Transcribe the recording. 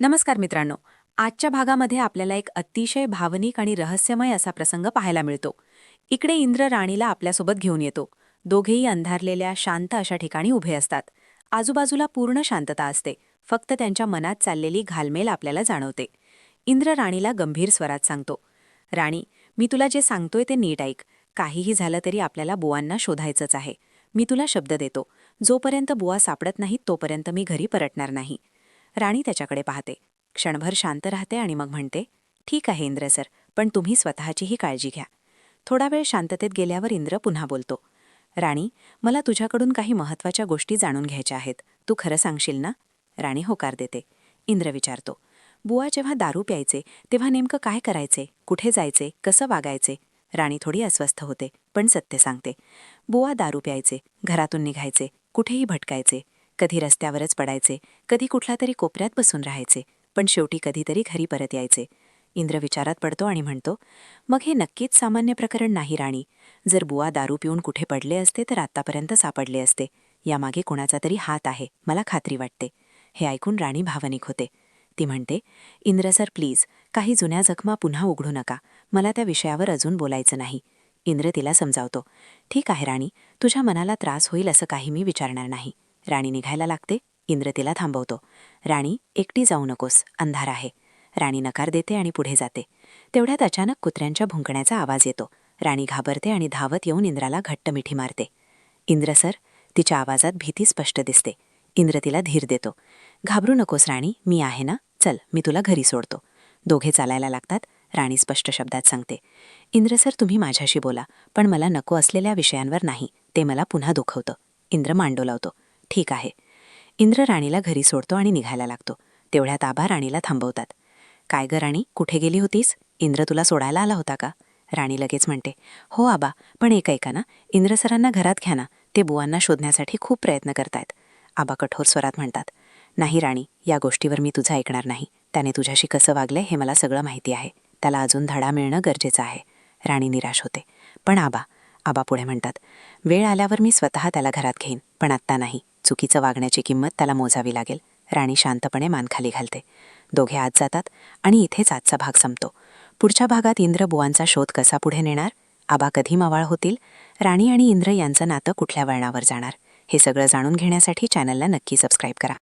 नमस्कार मित्रांनो. आजच्या भागामध्ये आपल्याला एक अतिशय भावनिक आणि रहस्यमय असा प्रसंग पाहायला मिळतो. इकडे इंद्र राणीला आपल्यासोबत घेऊन येतो. दोघेही अंधारलेल्या शांत अशा ठिकाणी उभे असतात. आजूबाजूला पूर्ण शांतता असते. फक्त त्यांच्या मनात चाललेली घालमेल आपल्याला जाणवते. इंद्र राणीला गंभीर स्वरात सांगतो राणी मी तुला जे सांगतोय ते नीट ऐक. काहीही झालं तरी आपल्याला बुवांना शोधायचंच आहे. मी तुला शब्द देतो. जोपर्यंत बुवा सापडत नाहीत तोपर्यंत मी घरी परतणार नाही. राणी त्याच्याकडे पाहते. क्षणभर शांत राहते आणि मग म्हणते ठीक आहे इंद्र सर पण तुम्ही स्वतःचीही काळजी घ्या. थोडा वेळ शांततेत गेल्यावर इंद्र पुन्हा बोलतो राणी मला तुझ्याकडून काही महत्त्वाच्या गोष्टी जाणून घ्यायच्या आहेत. तू खरं सांगशील ना? राणी होकार देते. इंद्र विचारतो बुवा जेव्हा दारू प्यायचे तेव्हा नेमकं काय करायचे? कुठे जायचे? कसं वागायचे? राणी थोडी अस्वस्थ होते पण सत्य सांगते बुवा दारू प्यायचे घरातून निघायचे कुठेही भटकायचे कधी रस्त्यावरच पडायचे कधी कुठल्या तरी कोपऱ्यात बसून राहायचे पण शेवटी कधीतरी घरी परत यायचे. इंद्र विचारात पडतो आणि म्हणतो मग हे नक्कीच सामान्य प्रकरण नाही राणी. जर बुवा दारू पिऊन कुठे पडले असते तर आत्तापर्यंत सापडले असते. यामागे कोणाचा तरी हात आहे मला खात्री वाटते. हे ऐकून राणी भावनिक होते. ती म्हणते इंद्र सर प्लीज काही जुन्या जखमा पुन्हा उघडू नका. मला त्या विषयावर अजून बोलायचं नाही. इंद्र तिला समजावतो ठीक आहे राणी. तुझ्या मनाला त्रास होईल असं काही मी विचारणार नाही. राणी निघायला लागते. इंद्र तिला थांबवतो. राणी एकटी जाऊ नकोस. अंधार आहे. राणी नकार देते आणि पुढे जाते. तेवढ्यात अचानक कुत्र्यांच्या भुंकण्याचा आवाज येतो. राणी घाबरते आणि धावत येऊन इंद्राला घट्ट मिठी मारते. इंद्र सर तिच्या आवाजात भीती स्पष्ट दिसते. इंद्र तिला धीर देतो. घाबरू नकोस राणी मी आहे ना? चल मी तुला घरी सोडतो. दोघे चालायला लागतात. राणी स्पष्ट शब्दात सांगते. इंद्र सर तुम्ही माझ्याशी बोला पण मला नको असलेल्या विषयांवर नाही. ते मला पुन्हा दुखवतं. इंद्र मांडो लावतो ठीक आहे. इंद्र राणीला घरी सोडतो आणि निघायला लागतो. तेवढ्यात आबा राणीला थांबवतात. काय ग राणी कुठे गेली होतीस? इंद्र तुला सोडायला आला होता का? राणी लगेच म्हणते हो आबा पण एक ऐका ना इंद्र सरांना घरात घ्या ना ते बुवांना शोधण्यासाठी खूप प्रयत्न करतायत. आबा कठोर स्वरात म्हणतात नाही राणी या गोष्टीवर मी तुझं ऐकणार नाही. त्याने तुझ्याशी कसं वागलंय हे मला सगळं माहिती आहे. त्याला अजून धडा मिळणं गरजेचं आहे. राणी निराश होते. पण आबा आबा पुढे म्हणतात वेळ आल्यावर मी स्वतः त्याला घरात घेईन पण आत्ता नाही. चुकीचं वागण्याची किंमत त्याला मोजावी लागेल. राणी शांतपणे मानखाली घालते. दोघे आत जातात आणि इथेच आजचा भाग संपतो. पुढच्या भागात इंद्र बुवांचा शोध कसा पुढे नेणार? आबा कधी मवाळ होतील? राणी आणि इंद्र यांचं नातं कुठल्या वळणावर जाणार? हे सगळं जाणून घेण्यासाठी चॅनलला नक्की सबस्क्राईब करा.